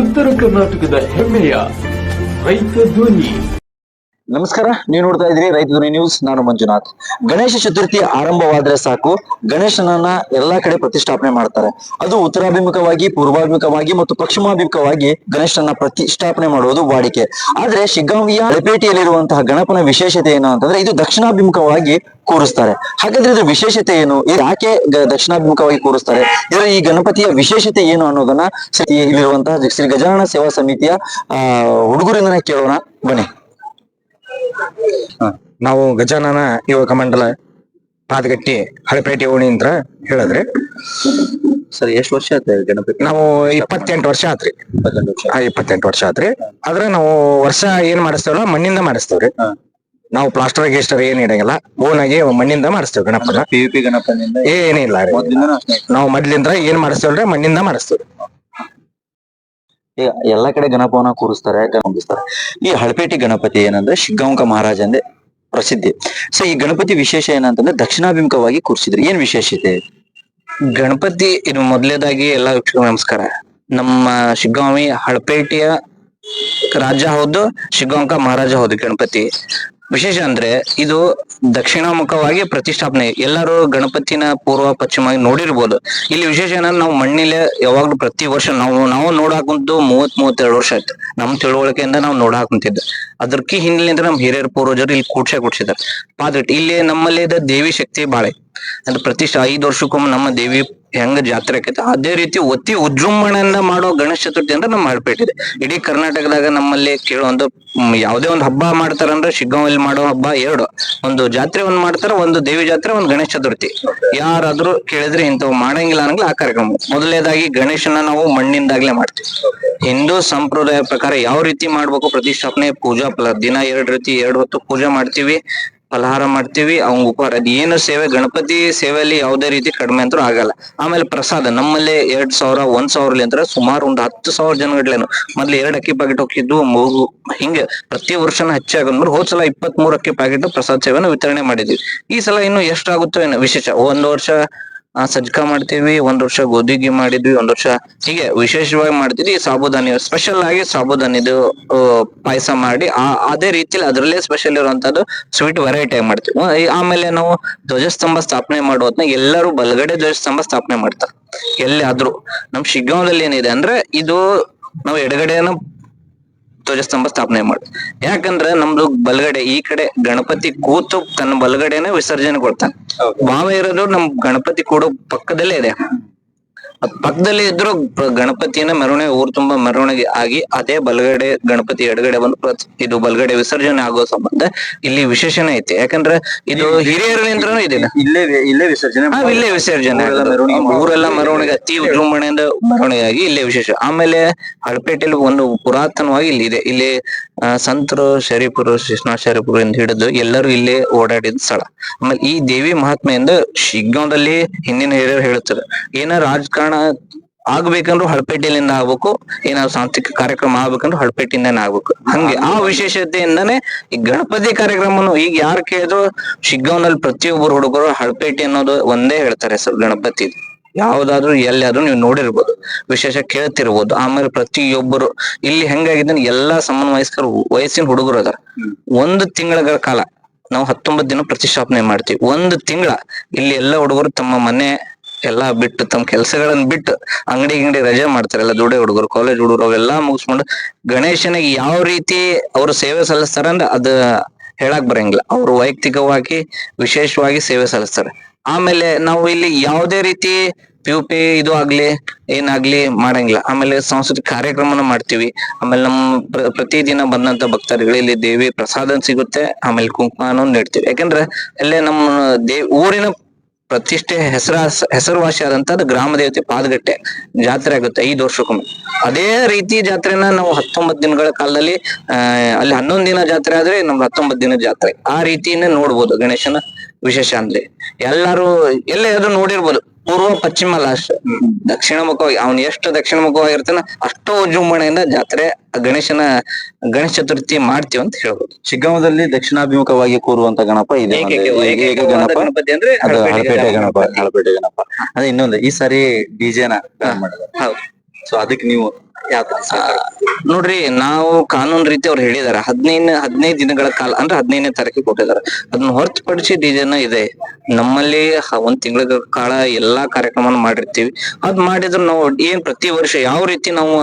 ಉತ್ತರ ಕರ್ನಾಟಕದ ಹೆಮ್ಮೆಯ ರೈತ ಧ್ವನಿ. ನಮಸ್ಕಾರ, ನೀವು ನೋಡ್ತಾ ಇದ್ರಿ ರೈತ ಧ್ವನಿ ನ್ಯೂಸ್, ನಾನು ಮಂಜುನಾಥ್. ಗಣೇಶ ಚತುರ್ಥಿ ಆರಂಭವಾದ್ರೆ ಸಾಕು, ಗಣೇಶನನ್ನ ಎಲ್ಲಾ ಕಡೆ ಪ್ರತಿಷ್ಠಾಪನೆ ಮಾಡ್ತಾರೆ. ಅದು ಉತ್ತರಾಭಿಮುಖವಾಗಿ, ಪೂರ್ವಾಭಿಮುಖವಾಗಿ ಮತ್ತು ಪಶ್ಚಿಮಾಭಿಮುಖವಾಗಿ ಗಣೇಶನನ್ನ ಪ್ರತಿಷ್ಠಾಪನೆ ಮಾಡುವುದು ವಾಡಿಕೆ. ಆದ್ರೆ ಶಿಗ್ಗಾಂವಿಯ ಹಳಪೇಟೆಯಲ್ಲಿರುವಂತಹ ಗಣಪನ ವಿಶೇಷತೆ ಏನು ಅಂತಂದ್ರೆ ಇದು ದಕ್ಷಿಣಾಭಿಮುಖವಾಗಿ ಕೂರಿಸ್ತಾರೆ. ಹಾಗಾದ್ರೆ ಇದ್ರ ವಿಶೇಷತೆ ಏನು? ಯಾಕೆ ದಕ್ಷಿಣಾಭಿಮುಖವಾಗಿ ಕೂರಿಸ್ತಾರೆ? ಇದರ ಈ ಗಣಪತಿಯ ವಿಶೇಷತೆ ಏನು ಅನ್ನೋದನ್ನ ಇಲ್ಲಿರುವಂತಹ ಶ್ರೀ ಗಜಾನನ ಸೇವಾ ಸಮಿತಿಯ ಹುಡುಗರಿಂದನೇ ಕೇಳೋಣ. ಬನ್ನಿ. ನಾವು ಗಜಾನನ ಯುವಕ ಮಂಡಲ ಪಾದಗಟ್ಟಿ ಹಳಪೇಟೆ ಓಣಿ ಅಂತ ಹೇಳಿದ್ರಿ. ಸರ್ ಎಷ್ಟು ವರ್ಷ ಆಯ್ತು ಗಣಪತಿ? ನಾವು ಇಪ್ಪತ್ತೆಂಟು ವರ್ಷ ಆತ್ರಿ. ಇಪ್ಪತ್ತೆಂಟು ವರ್ಷ. ಆ ಇಪ್ಪತ್ತೆಂಟು ವರ್ಷ ಆತ್ರಿ. ಆದ್ರೆ ನಾವು ವರ್ಷ ಏನ್ ಮಾಡಿಸ್ತೇವಲ್ಲ ಮಣ್ಣಿಂದ ಮಾಡಿಸ್ತೇವ್ರಿ. ನಾವು ಪ್ಲಾಸ್ಟರ್ ಗೀಸ್ಟರ್ ಏನ್ ಇಡಂಗಿಲ್ಲ. ಓನ್ ಆಗಿ ಮಣ್ಣಿಂದ ಮಾಡಿಸ್ತೇವೆ ಗಣಪನ ಪಿ ಯು ಪಿ ಗಣಪನಿಂದ ಏನಿಲ್ಲ ರೀ. ನಾವು ಮೊದ್ಲಿಂದ ಏನ್ ಮಾಡಿಸ್ತೇವಲ್ರಿ ಮಣ್ಣಿಂದ ಮಾಡಿಸ್ತೇವ್ರಿ. ಎಲ್ಲಾ ಕಡೆ ಗಣಪವನ್ನ ಕೂರಿಸ್ತಾರೆ ಗಣಪಿಸ್ತಾರೆ ಈ ಹಳಪೇಟಿ ಗಣಪತಿ ಏನಂದ್ರೆ ಶಿಗ್ಗಾಂಕ ಮಹಾರಾಜ ಅಂದೇ ಪ್ರಸಿದ್ಧಿ. ಸೊ ಈ ಗಣಪತಿ ವಿಶೇಷ ಏನಂತಂದ್ರೆ ದಕ್ಷಿಣಾಭಿಮುಖವಾಗಿ ಕೂರಿಸಿದ್ರು. ಏನ್ ವಿಶೇಷತೆ? ಗಣಪತಿ ಇದು ಮೊದಲೇದಾಗಿ ಎಲ್ಲಾ ವೀಕ್ಷಕರು ನಮಸ್ಕಾರ. ನಮ್ಮ ಶಿಗ್ಗಾಂವಿ ಹಳಪೇಟೆಯ ರಾಜ ಹೌದು ಶಿಗ್ಗಾಂಕ ಮಹಾರಾಜ ಹೌದು ಗಣಪತಿ. ವಿಶೇಷ ಅಂದ್ರೆ ಇದು ದಕ್ಷಿಣಾಮುಖವಾಗಿ ಪ್ರತಿಷ್ಠಾಪನೆ. ಎಲ್ಲರೂ ಗಣಪತಿನ ಪೂರ್ವ ಪಶ್ಚಿಮ ನೋಡಿರ್ಬೋದು. ಇಲ್ಲಿ ವಿಶೇಷ ಏನಂದ್ರೆ ನಾವು ಮಣ್ಣಿಲೆ ಯಾವಾಗ್ಲೂ ಪ್ರತಿ ವರ್ಷ ನಾವು ನಾವು ನೋಡಾಕುಂತು ಮೂವತ್ ಮೂವತ್ತೆರಡು ವರ್ಷ ಆಯ್ತು. ನಮ್ ತಿಳುವಳಿಕೆಯಿಂದ ನಾವು ನೋಡಾಕುಂತಿದ್ದೆ. ಅದಕ್ಕೆ ಹಿನ್ನೆಲೆಯಿಂದ ನಮ್ ಹಿರಿಯರ ಪೂರ್ವಜರು ಇಲ್ಲಿ ಕೂಡ್ಸೆ ಕೂಡ್ಸಿದ್ದಾರೆ. ಪಾದ್ರಿಟ್ ಇಲ್ಲಿ ನಮ್ಮಲ್ಲಿ ದೇವಿ ಶಕ್ತಿ ಬಾಳೆ. ಅಂದ್ರೆ ಪ್ರತಿಷ್ಠೆ ಐದು ವರ್ಷಕ್ಕೊಮ್ಮೆ ನಮ್ಮ ದೇವಿ ಹೆಂಗ ಜಾತ್ರೆ ಆಕೈತೆ ಅದೇ ರೀತಿ ಒತ್ತಿ ಉಜೃಂಭಣೆಯಿಂದ ಮಾಡೋ ಗಣೇಶ ಚತುರ್ಥಿ ಅಂದ್ರೆ ನಮ್ಮ ಹಳಪೇಟೆ ಇದೆ. ಇಡೀ ಕರ್ನಾಟಕದಾಗ ನಮ್ಮಲ್ಲಿ ಕೇಳೋ ಒಂದು ಯಾವುದೇ ಒಂದು ಹಬ್ಬ ಮಾಡ್ತಾರಂದ್ರೆ ಶಿಗ್ಗಾಂವಲ್ಲಿ ಮಾಡೋ ಹಬ್ಬ ಎರಡು. ಒಂದು ಜಾತ್ರೆ ಒಂದ್ ಮಾಡ್ತಾರ, ಒಂದು ದೇವಿ ಜಾತ್ರೆ, ಒಂದು ಗಣೇಶ ಚತುರ್ಥಿ. ಯಾರಾದ್ರೂ ಕೇಳಿದ್ರೆ ಇಂಥವು ಮಾಡಂಗಿಲ್ಲ ಅನ್ನಂಗಿಲ್ಲ ಆ ಕಾರ್ಯಕ್ರಮ. ಮೊದಲನೇದಾಗಿ ಗಣೇಶನ ನಾವು ಮಣ್ಣಿಂದಾಗ್ಲೇ ಮಾಡ್ತೀವಿ. ಹಿಂದೂ ಸಂಪ್ರದಾಯ ಪ್ರಕಾರ ಯಾವ ರೀತಿ ಮಾಡ್ಬೇಕು, ಪ್ರತಿಷ್ಠಾಪನೆ, ಪೂಜಾ ದಿನ ಎರಡ್ ರೀತಿ ಎರಡು ಹೊತ್ತು ಪೂಜೆ ಮಾಡ್ತೀವಿ. ಫಲಹಾರ ಮಾಡ್ತೀವಿ, ಅವಂಗ ಉಪಹಾರ. ಏನು ಸೇವೆ, ಗಣಪತಿ ಸೇವೆಯಲ್ಲಿ ಯಾವುದೇ ರೀತಿ ಕಡಿಮೆ ಅಂತೂ ಆಗಲ್ಲ. ಆಮೇಲೆ ಪ್ರಸಾದ, ನಮ್ಮಲ್ಲಿ ಎರಡ್ ಸಾವಿರ, ಒಂದ್ ಸಾವಿರ ಅಂತ ಸುಮಾರು ಒಂದ್ ಹತ್ತು ಸಾವಿರ ಜನಗಟ್ಲೇನು. ಮೊದ್ಲು ಎರಡ್ ಅಕ್ಕಿ ಪ್ಯಾಕೆಟ್ ಹೋಗಿದ್ದು ಮೂರು, ಹಿಂಗೆ ಪ್ರತಿ ವರ್ಷನ ಹೆಚ್ಚಾಗಂದ್ರೆ ಹೋದ್ ಸಲ ಇಪ್ಪತ್ತ್ ಅಕ್ಕಿ ಪ್ಯಾಕೆಟ್ ಪ್ರಸಾದ ಸೇವೆನ ವಿತರಣೆ ಮಾಡಿದ್ವಿ. ಈ ಸಲ ಇನ್ನು ಎಷ್ಟಾಗುತ್ತೋ ಏನೋ ವಿಶೇಷ. ಒಂದ್ ವರ್ಷ ಸಜ್ಕ ಮಾಡ್ತೀವಿ, ಒಂದ್ ವರ್ಷ ಗೋಧಿಗೆ ಮಾಡಿದ್ವಿ, ಒಂದ್ ವರ್ಷ ಹೀಗೆ ವಿಶೇಷವಾಗಿ ಮಾಡ್ತಿದ್ವಿ ಸಾಬುದಾನಿ ಸ್ಪೆಷಲ್ ಆಗಿ ಸಾಬುದಾನಿದು ಪಾಯಸ ಮಾಡಿ, ಆ, ಅದೇ ರೀತಿಲಿ ಅದರಲ್ಲೇ ಸ್ಪೆಷಲ್ ಇರುವಂತದ್ದು ಸ್ವೀಟ್ ವೆರೈಟಿ ಆಗಿ ಮಾಡ್ತೀವಿ. ಆಮೇಲೆ ನಾವು ಧ್ವಜಸ್ತಂಭ ಸ್ಥಾಪನೆ ಮಾಡುವತ್ನ ಎಲ್ಲರೂ ಬಲಗಡೆ ಧ್ವಜಸ್ತಂಭ ಸ್ಥಾಪನೆ ಮಾಡ್ತಾರೆ. ಎಲ್ಲಿ ಆದ್ರೂ ನಮ್ ಶಿಗ್ಗಾಂವದಲ್ಲಿ ಏನಿದೆ ಅಂದ್ರೆ, ಇದು ನಾವು ಎಡಗಡೆನ ಧ್ವಜಸ್ತಂಭ ಸ್ಥಾಪನೆ ಮಾಡಿ. ಯಾಕಂದ್ರ ನಮ್ದು ಬಲಗಡೆ ಈ ಕಡೆ ಗಣಪತಿ ಕೂತು ತನ್ನ ಬಲಗಡೆನೆ ವಿಸರ್ಜನೆ ಕೊಡ್ತಾನೆ. ಭಾವ ಇರೋದು ನಮ್ ಗಣಪತಿ ಕೂಡೋ ಪಕ್ಕದಲ್ಲೇ ಇದೆ. ಪಕ್ಕದಲ್ಲಿ ಇದ್ರು ಗಣಪತಿಯನ್ನ ಮೆರವಣಿಗೆ ಊರ್ ತುಂಬಾ ಮೆರವಣಿಗೆ ಆಗಿ ಅದೇ ಬಲಗಡೆ ಗಣಪತಿ ಎಡಗಡೆ ಬಂದು ಇದು ಬಲಗಡೆ ವಿಸರ್ಜನೆ ಆಗೋ ಸಂಬಂಧ ಇಲ್ಲಿ ವಿಶೇಷನೇ ಐತಿ. ಯಾಕಂದ್ರೆ ಇದು ಹಿರಿಯರಿಂದನೂ ಇದೆ ಇಲ್ಲೇ ಇಲ್ಲೇ ವಿಸರ್ಜನೆ ಇಲ್ಲೇ ವಿಸರ್ಜನೆ ಊರೆಲ್ಲ. ಮೆರವಣಿಗೆ ಅತಿ ವಿಜೃಂಭಣೆಯಿಂದ ಮೆರವಣಿಗೆ ಆಗಿ ಇಲ್ಲೇ ವಿಶೇಷ. ಆಮೇಲೆ ಹಳಪೇಟೆಯಲ್ಲಿ ಒಂದು ಪುರಾತನವಾಗಿ ಇಲ್ಲಿ ಇದೆ. ಇಲ್ಲಿ ಸಂತರು ಶರೀಫರು ಶಿಶ್ನಾ ಎಂದು ಹಿಡಿದು ಎಲ್ಲರೂ ಇಲ್ಲೇ ಓಡಾಡಿದ ಸ್ಥಳ. ಆಮೇಲೆ ಈ ದೇವಿ ಮಹಾತ್ಮೆಯಿಂದ ಶಿಗ್ಗಾಂವದಲ್ಲಿ ಹಿಂದಿನ ಹಿರಿಯರು ಹೇಳುತ್ತಾರೆ ಏನ ರಾಜಕಾರಣ ಆಗ್ಬೇಕಂದ್ರೂ ಹಳಪೇಟೆಲಿಂದ ಆಗ್ಬೇಕು, ಏನಾದ್ರು ಸಾಂಸ್ಕೃತಿಕ ಕಾರ್ಯಕ್ರಮ ಆಗ್ಬೇಕಂದ್ರೂ ಹಳಪೇಟೆಯಿಂದಾನೇ ಆಗ್ಬೇಕು. ಹಂಗೆ ಆ ವಿಶೇಷತೆಯಿಂದಾನೇ ಈ ಗಣಪತಿ ಕಾರ್ಯಕ್ರಮನು ಈಗ ಯಾರು ಕೇಳಿದ್ರು ಶಿಗ್ಗಾಂವ್ನಲ್ಲಿ ಪ್ರತಿಯೊಬ್ಬರು ಹುಡುಗರು ಹಳಪೇಟೆ ಅನ್ನೋದು ಒಂದೇ ಹೇಳ್ತಾರೆ ಸರ್ ಗಣಪತಿ. ಯಾವ್ದಾದ್ರು ಎಲ್ಲಿಯಾದ್ರೂ ನೀವು ನೋಡಿರ್ಬೋದು, ವಿಶೇಷ ಕೇಳ್ತಿರ್ಬೋದು. ಆಮೇಲೆ ಪ್ರತಿಯೊಬ್ಬರು ಇಲ್ಲಿ ಹೆಂಗಾಗಿದೆ ಎಲ್ಲಾ ಎಲ್ಲಾ ಸಮನ್ವಯಸ್ಕರು, ವಯಸ್ಸಿನ ಹುಡುಗರು ಅದಾರ. ಒಂದು ತಿಂಗಳ ಕಾಲ, ನಾವು ಹತ್ತೊಂಬತ್ತು ದಿನ ಪ್ರತಿಷ್ಠಾಪನೆ ಮಾಡ್ತೀವಿ. ಒಂದು ತಿಂಗಳ ಇಲ್ಲಿ ಎಲ್ಲ ಹುಡುಗರು ತಮ್ಮ ಮನೆ ಎಲ್ಲಾ ಬಿಟ್ಟು ತಮ್ಮ ಕೆಲಸಗಳನ್ನ ಬಿಟ್ಟು ಅಂಗಡಿ ಅಂಗಡಿ ರಜೆ ಮಾಡ್ತಾರೆ. ಎಲ್ಲ ದುಡೆ ಹುಡುಗರು ಕಾಲೇಜ್ ಹುಡುಗರು ಅವೆಲ್ಲಾ ಮುಗಿಸ್ಕೊಂಡು ಗಣೇಶನಿಗೆ ಯಾವ ರೀತಿ ಅವರು ಸೇವೆ ಸಲ್ಲಿಸ್ತಾರ ಅಂದ್ರೆ ಅದ ಹೇಳಕ್ ಬರಂಗಿಲ್ಲ. ಅವ್ರು ವೈಯಕ್ತಿಕವಾಗಿ ವಿಶೇಷವಾಗಿ ಸೇವೆ ಸಲ್ಲಿಸ್ತಾರೆ. ಆಮೇಲೆ ನಾವು ಇಲ್ಲಿ ಯಾವುದೇ ರೀತಿ ಪಿ ಪಿ ಇದು ಆಗ್ಲಿ, ಏನಾಗ್ಲಿ ಮಾಡಂಗಿಲ್ಲ. ಆಮೇಲೆ ಸಾಂಸ್ಕೃತಿಕ ಕಾರ್ಯಕ್ರಮನ ಮಾಡ್ತೀವಿ. ಆಮೇಲೆ ನಮ್ಮ ಪ್ರ- ಪ್ರತಿದಿನ ಬಂದಂತ ಭಕ್ತರುಗಳು ಇಲ್ಲಿ ದೇವಿ ಪ್ರಸಾದ ಸಿಗುತ್ತೆ. ಆಮೇಲೆ ಕುಂಕುಮನೂ ನೀಡ್ತೀವಿ. ಯಾಕಂದ್ರೆ ಅಲ್ಲೇ ನಮ್ಮ ದೇ ಊರಿನ ಪ್ರತಿಷ್ಠೆ ಹೆಸರ ಹೆಸರುವಾಸಿ ಆದಂತದ್ದು ಗ್ರಾಮ ದೇವತೆ ಪಾದಗಟ್ಟೆ ಜಾತ್ರೆ ಆಗುತ್ತೆ ಐದು ವರ್ಷಕ್ಕೊಮ್ಮೆ. ಅದೇ ರೀತಿ ಜಾತ್ರೆನ ನಾವು ಹತ್ತೊಂಬತ್ತು ದಿನಗಳ ಕಾಲದಲ್ಲಿ ಅಲ್ಲಿ ಹನ್ನೊಂದ್ ದಿನ ಜಾತ್ರೆ ಆದ್ರೆ ನಮ್ಗೆ ಹತ್ತೊಂಬತ್ತು ದಿನ ಜಾತ್ರೆ. ಆ ರೀತಿನೇ ನೋಡ್ಬೋದು ಗಣೇಶನ ವಿಶೇಷ ಅಂದ್ರೆ. ಎಲ್ಲಾರು ಎಲ್ಲೇ ಅದು ನೋಡಿರ್ಬೋದು. ಪೂರ್ವ ಪಶ್ಚಿಮ ಲಾಸ್ಟ್. ದಕ್ಷಿಣ ಮುಖವಾಗಿ ಅವ್ನ ಎಷ್ಟು ದಕ್ಷಿಣ ಮುಖವಾಗಿರ್ತಾನ ಅಷ್ಟು ವಿಜೃಂಭಣೆಯಿಂದ ಜಾತ್ರೆ ಗಣೇಶನ ಗಣೇಶ ಚತುರ್ಥಿ ಮಾಡ್ತೀವಿ ಅಂತ ಹೇಳ್ಬೋದು. ಚಿಕ್ಕಮದಲ್ಲಿ ದಕ್ಷಿಣಾಭಿಮುಖವಾಗಿ ಕೂರುವಂತ ಗಣಪ ಇದೆ ಗಣಪತಿ ಅಂದ್ರೆ ಅದು ಹಳಪೇಟೆ ಗಣಪ. ಹಳಪೇಟೆ ಗಣಪ. ಅದೇ ಇನ್ನೊಂದು ಈ ಸಾರಿ ಡಿಜೆನ ಹೌದು. ಸೊ ಅದಕ್ಕೆ ನೀವು ನೋಡ್ರಿ ನಾವು ಕಾನೂನು ರೀತಿ ಅವ್ರು ಹೇಳಿದಾರೆ. ಹದಿನೈದು ಹದಿನೈದು ದಿನಗಳ ಕಾಲ ಅಂದ್ರೆ ಹದಿನೈದನೇ ತಾರೀಕಿಗೆ ಕೊಟ್ಟಿದ್ದಾರೆ. ಅದನ್ನ ಹೊರತುಪಡಿಸಿ ಡಿಜೆನ ಇದೆ. ನಮ್ಮಲ್ಲಿ ಒಂದ್ ತಿಂಗಳ ಕಾಲ ಎಲ್ಲಾ ಕಾರ್ಯಕ್ರಮ ಮಾಡಿರ್ತೀವಿ. ಅದ್ ಮಾಡಿದ್ರು ನಾವು ಏನ್ ಪ್ರತಿ ವರ್ಷ ಯಾವ ರೀತಿ ನಾವು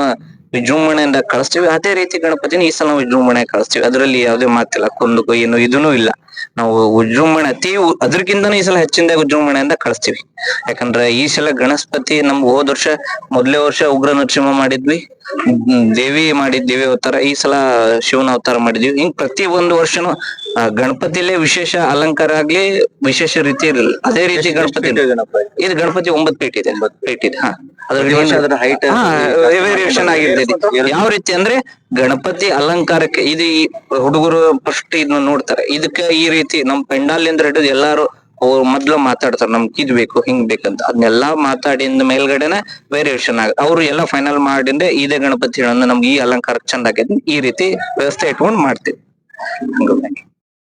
ವಿಜೃಂಭಣೆಯಿಂದ ಕಳಿಸ್ತೀವಿ, ಅದೇ ರೀತಿ ಗಣಪತಿನ ಈ ಸಲ ವಿಜೃಂಭಣೆ ಕಳಿಸ್ತೀವಿ. ಅದರಲ್ಲಿ ಯಾವುದೇ ಮಾತಿಲ್ಲ ಕೊಂದು ಏನು ಇದೂ ಇಲ್ಲ. ನಾವು ವಿಜೃಂಭಣೆ ಅತಿ ಅದ್ರಕ್ಕಿಂತನೂ ಈ ಸಲ ಹೆಚ್ಚಿನ ವಿಜೃಂಭಣೆಯಿಂದ ಕಳಿಸ್ತೀವಿ. ಯಾಕಂದ್ರೆ ಈ ಸಲ ಗಣಪತಿ ನಮ್ಗೆ ಹೋದ ವರ್ಷ, ಮೊದ್ಲೇ ವರ್ಷ ಉಗ್ರ ನರಸಿಂಹ ಮಾಡಿದ್ವಿ ದೇವಿ ಮಾಡಿದ್ ದೇವಿ ಅವತಾರ. ಈ ಸಲ ಶಿವನ ಅವತಾರ ಮಾಡಿದ್ವಿ ಹಿಂಗ್ ಪ್ರತಿ ಒಂದು ವರ್ಷನು ಗಣಪತಿಲೇ ವಿಶೇಷ ಅಲಂಕಾರ ಆಗ್ಲಿ ವಿಶೇಷ ರೀತಿ ಇರಲಿಲ್ಲ. ಅದೇ ರೀತಿ ಗಣಪತಿ ಇದು ಗಣಪತಿ? ಒಂಬತ್ ಫೀಟ್ ಇದೆ. ಫೀಟ್ ಇದೆ. ಹಾ. ಅದರ height ವೇರಿಯೇಷನ್ ಆಗಿರ್ತೈತಿ ಯಾವ ರೀತಿ ಅಂದ್ರೆ ಗಣಪತಿ ಅಲಂಕಾರಕ್ಕೆ ಇದು ಈ ಹುಡುಗರು ಫಸ್ಟ್ ಇದನ್ನ ನೋಡ್ತಾರೆ. ಇದಕ್ಕೆ ಈ ರೀತಿ ನಮ್ ಪೆಂಡಾಲಿಂದ ಹಿಡಿದು ಎಲ್ಲಾರು ಅವ್ರು ಮೊದ್ಲು ಮಾತಾಡ್ತಾರೆ ನಮ್ಗೆ ಇದ್ ಬೇಕು ಹಿಂಗ್ ಬೇಕಂತ ಅದನ್ನೆಲ್ಲಾ ಮಾತಾಡಿದ ಮೇಲ್ಗಡೆನೆ ವೇರಿಯೇಷನ್ ಆಗ ಅವ್ರು ಎಲ್ಲ ಫೈನಲ್ ಮಾಡಿಂದ್ರೆ ಇದೇ ಗಣಪತಿ ನಮ್ಗೆ ಈ ಅಲಂಕಾರ ಚಂದ ಆಗೈತಿ ಈ ರೀತಿ ವ್ಯವಸ್ಥೆ ಇಟ್ಕೊಂಡು ಮಾಡ್ತೀವಿ. ಹಂಗಾಗಿ